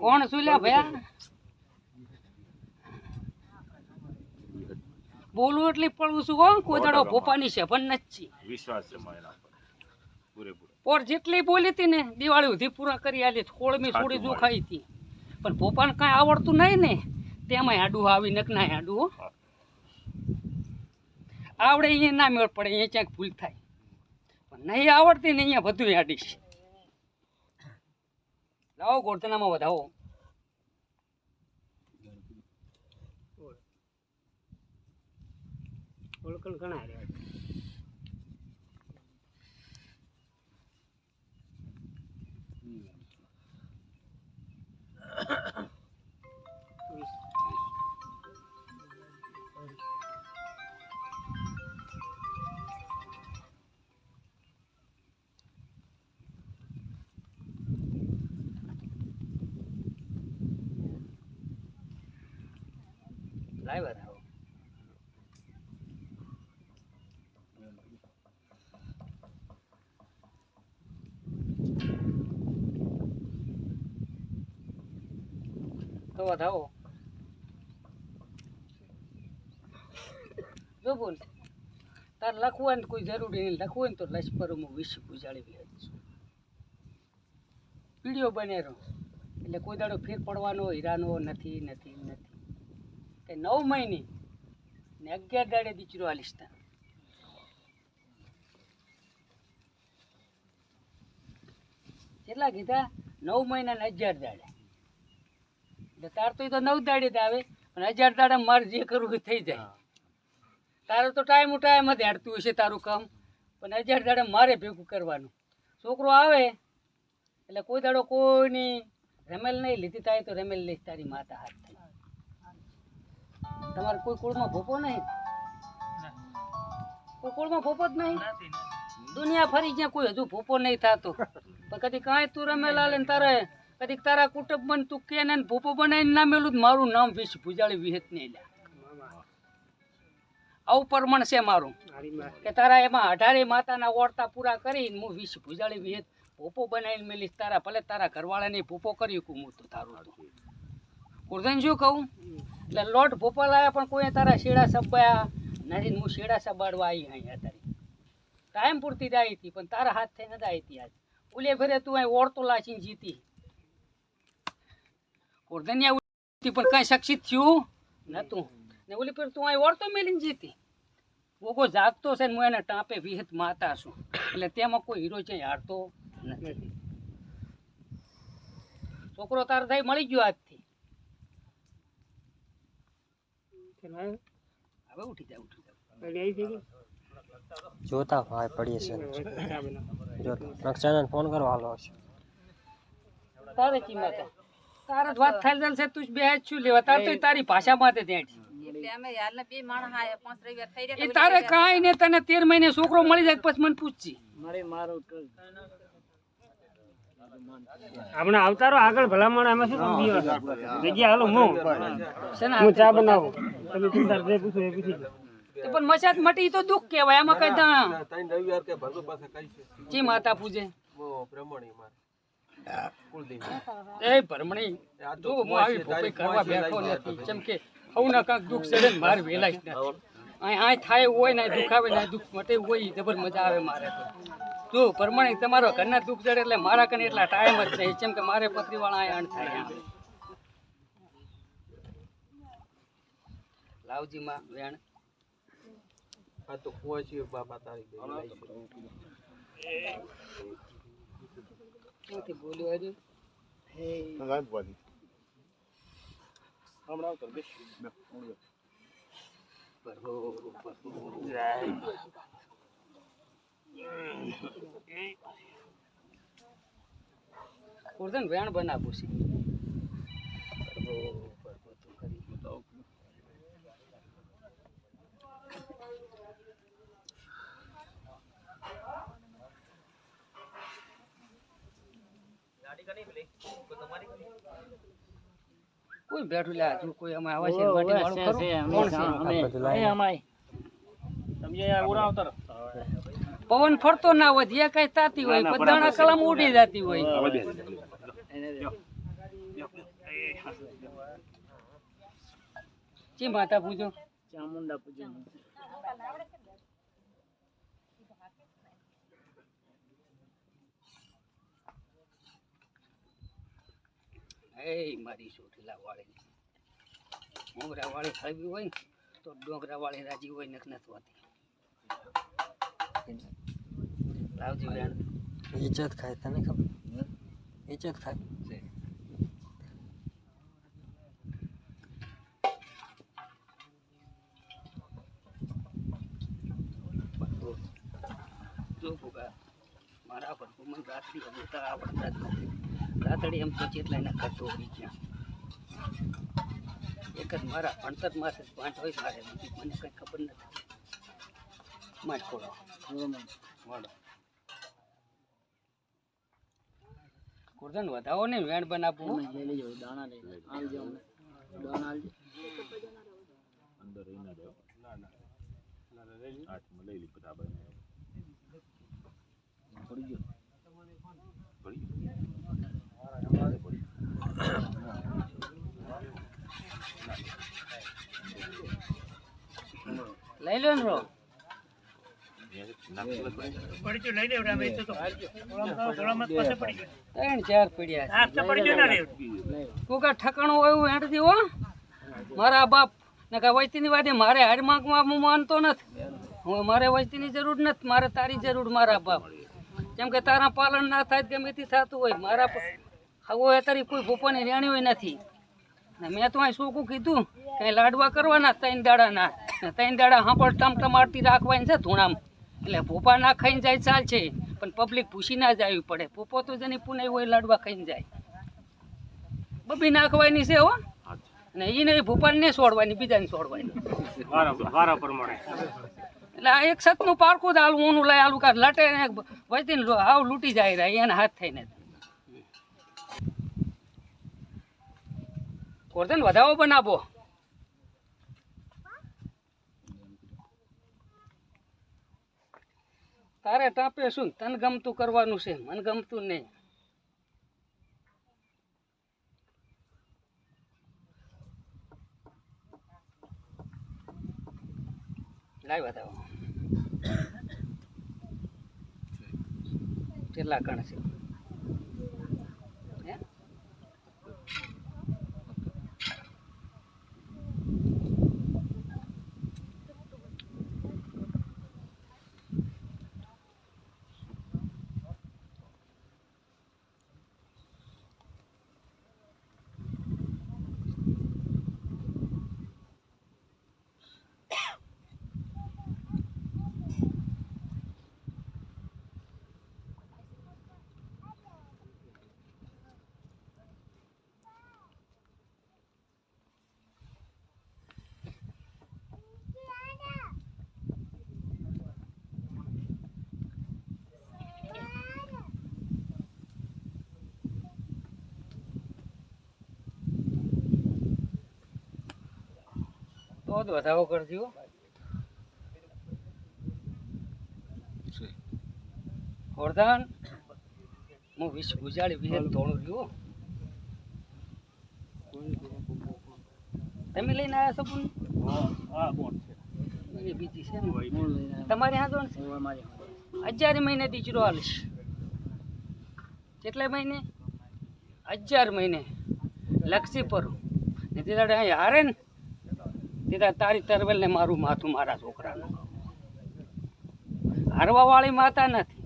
કોણ સુલ્યા ભયા? બોલવું એટલે પડવું છું કોણ કોઈ દાડો ભોપાની છે પણ નથી. વિશ્વાસ છે મારા પર. જેટલી બોલી હતી ને દિવાળી સુધી પૂરા કરી આલી ખોળમી થોડી જોખાઈ હતી. પણ ભોપાને કાંઈ આવડતું નહીં ને તેમાંય આડું આવી નક ના આડું હો. આવડે અહીંયા ના મેળ પડે અહીંયા ક્યાંક ભૂલ થાય. પણ નહીં આવડતી ને અહીંયા બધું આડીશ. લાવો ગોરધનામાં વધાવો. ઓળખણ ઘણા રહ્યા લાય વધાવો તો વધાવો. જો બોલ. તાર લખવાની કોઈ જરૂરી નહીં. લખવું હોય ને તો લશ્કર હું વિશ્વ ગુજાડી લે છું. વીડિયો બનેરો એટલે કોઈ દાડો ફેર પડવાનો હીરાનો નથી નથી નથી. નવ મહિને ને અગિયાર દાડે દીચરો આલીશ તને કેટલા કીધા? નવ મહિના ને હજાર દાડે. એટલે તાર તો એ તો નવ દાડે આવે અને હજાર દાડે મારે જે કરવું એ થઈ જાય. તારો તો ટાઈમ ટાઈમ જ હેડતું હશે તારું કામ. પણ હજાર દાડે મારે ભેગું કરવાનું. છોકરો આવે, એટલે કોઈ દાડો કોઈની રમેલ નહીં લીધી થાય તો રમેલ લઈશ તારી માતા હાથ. તમારે કોઈ કુળમાં ભોપો નહીં. કોઈ કુળમાં ભોપો જ નહીં. દુનિયા ફરી જ્યાં કોઈ હજુ ભોપો નહીં થતો. પણ કદી કાંઈ તું રમેલા લે ને તારે કદી તારા કુટુંબ તું કે ને ભોપો બનાવીને નામેલું મેલું મારું નામ વિશ ભૂજાળી વિહેત નહીં લે આવું પરમણ છે મારું. કે તારા એમાં અઢારે માતાના ઓળતા પૂરા કરીને હું વિશ ભુજાળી વિહેત ભોપો બનાવીને મેલીશ. તારા ભલે તારા ઘરવાળાને ભોપો કરી કું હું તો તારું કુરધન શું કહું? એટલે લોટ ભોપાલ આવ્યા પણ કોઈ તારા શેડા સબાયા નથી હું શેડા સબાડવા આવી અહીં તારી ટાઈમ પૂરતી જ હતી, પણ તારા હાથ થઈ જ આવી હતી આજ. ઉલે ફેરે તું અહીં ઓળતો લાચીને જીતી. કુરધનિયા ઉડી પણ કાંઈ શક્ષિત થયું નતું ને ઓલી ફેર તું અહીં ઓળતો મેલીને જીતી. ગોગો જાગતો છે ને હું એને ટાંપે વિહત માતા છું. એટલે તેમાં કોઈ હીરો છે હારતો નથી. છોકરો તાર થઈ મળી ગયો આજથી હવે ઉઠી જા ઉઠી જા જોતા ભાઈ પડીએ છે. જોતા. રક્ષાને ફોન કરો હાલો છે તારે કિંમત માતા તારે વાત થઈ જશે તું જ બે છું લેવા. તાર તો તારી ભાષા તે ત્યાં એટલે અમે બે માણસ આયા પાંચ રવિવાર થઈ રહ્યા તારે કાંઈ ને તને તેર મહિને છોકરો મળી જાય પછી મને પૂછજી. આપણે આવતારો આગળ ભલામણ એમાં શું સમજી જગ્યા હાલો હું છે ને હું ચા બનાવું? તમે ચિંતા જે પૂછો એ પૂછી તો પણ મસાજ મટી તો દુઃખ કહેવાય એમાં કઈ તા ચી માતા પૂજે. એ બ્રહ્મણી જો હું આવી ભોપી કરવા બેઠો નથી. જેમ કે હવના કાંક દુઃખ છે ને મારે વેલાય નથી. અહીં આય થાય હોય ને દુખાવે દુઃખ આવે ને દુઃખ મટે હોય જબર મજા આવે મારે તો. જો પ્રમાણે તમારો ઘરના દુઃખ જડે એટલે મારા કને એટલા ટાઈમ જ નહીં. જેમ કે મારે પત્રીવાળા અહીંયા અણ થાય લાવજી માં વેણ. ક્યાંથી બોલ્યો હજુ કુરદન વેણ બનાવું છે. કોઈ બેઠું લે હજુ કોઈ અમે આવા છે વાડી વાળું ખરું? કોણ છે? અમે અમે સમજે તમે ઉરા આવતારો પવન ફરતો ના હોય જે કઈ થતી હોય બધાના કલમ ઉડી જતી હોય. ચી માતા પૂજો? ચામુંડા પૂજો. એ મારી ચોટીલા વાળી મોગરા વાળી ખાવી હોય ને તો ડોગરા વાળી રાજી હોય ને નથી હોતી. લાવજી બેન. ઇજ્જત ખાય તને ખબર? ઇજ્જત ખાય. જો ભૂગા મારા પર મને રાત્રિ બોલતા આવડતા જ નથી. રાતડી એમ તો જેટલા એના કરતો હોય ત્યાં એક જ મારા ભણતર માથે જ પાંચ હોય મારે. મને કંઈ ખબર નથી. માજ ખોડો વાળો. કુરદન વધાવો ને વેણ બનાવવું અંદર રહી ના જાઓ. હાથમાં લઈ લી બધા બાઈને. પડી ગયું? લઈ લો ને રો નાખી લો ભાઈ. ત્રણ ચાર પડ્યા છે. કોકા ઠકાણું હોય એવું હેઠથી હો? મારા બાપ ને કા વસ્તીની વાતે મારે હાર માંગવા હું માનતો નથી. હું મારે વસ્તીની જરૂર નથી મારે તારી જરૂર મારા બાપ. કેમ કે તારા પાલન ના થાય ગમે તે થતું હોય. મારા હવે અત્યારે કોઈ ભૂપાની રેણી હોય નથી. ને મેં તો અહીં શું કીધું કઈ લાડવા કરવાના ત્રણ દાડાના. ને ત્રણ દાડા હાંપળ ટમ ટમાટી રાખવાની છે ધૂણામાં. એટલે ભૂપા ના ખાઈને જાય ચાલશે પણ પબ્લિક ભૂસી ના જવી પડે. ભૂપો તો જેની પુને હોય લાડવા ખાઈને જાય. બબી નાખવાની છે હો. અને એ નહીં છોડવાની બીજાને છોડવાની. વારા પ્રમાણે. એટલે આ એક સતનું પારકું જ આલું ઊનું લઈ આલું કાં લટે ને વચીને લો- હાવ લૂંટી જાય રહ્યા એના હાથ થઈને. કોરતન વધાવો બનાવો. તારે ટાપે શું? તને ગમતું કરવાનું છે. મને ગમતું નહીં. લાઈ બતાવો કેટલા કણ છે? તો વધારો કરજો. વરદાન હું વિશ ગુજાડી વિશે થોડું જુઓ તમે લઈને આવ્યા છો પણ? બીજી છે ને. તમારે હા જોણ છે? હજાર મહિને દીચરો હાલીશ કેટલા મહિને? હજાર મહિને. લક્ષી પર. ને તે દાડે અહીં હારે ને. દાડે તારી તરવેલ ને મારું માથું મારા છોકરાનું. હારવા વાળી માતા નથી.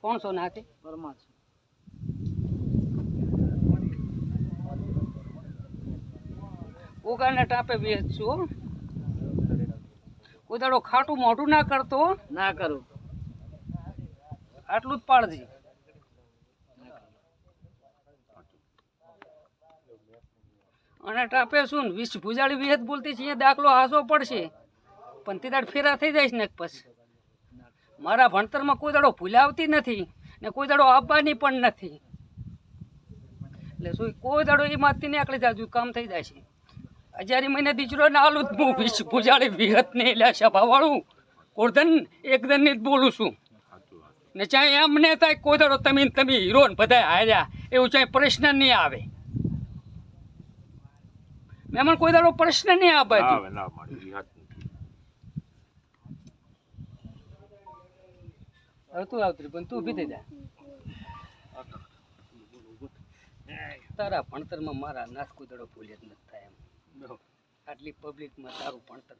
કોણ છો નાથી ઉગાને ટાપે હો. કોઈ દાડો ખાટું મોઢું ના કરતો. ના કરું. આટલું જ પાડજી. અને ટાપે શું વિશ ભુજાળી વિહેત બોલતી છે એ દાખલો હાસો પડશે. પણ તે દાડ ફેરા થઈ જાય છે ને પછી મારા ભણતરમાં કોઈ દાડો ભૂલાવતી નથી ને કોઈ દાડો આપવાની પણ નથી. એટલે શું, કોઈ દાડો એ ને આકળી જાજુ કામ થઈ જાય છે. હજારી મહિને દીચરો ને આલું જ હું વીસ ભૂજાળી વિહત ને એટલે સભાવાળું. ગોરધન એકદમ જ બોલું છું. ને ચાહે એમને થાય, કોઈ દાડો તમે ને તમે હીરો ને બધા હાર્યા. એવું ચાહે પ્રશ્ન નહીં આવે. મહેમાન કોઈ દાડો પ્રશ્ન નહીં આવે ના. હવે તું આવતી પણ તું ઊભી થઈ જા. તારા ભણતરમાં મારા નાથ કોઈ દાડો ભૂલ્યા જ નથી થાય એમ. આટલી પબ્લિકમાં તારું ભણતર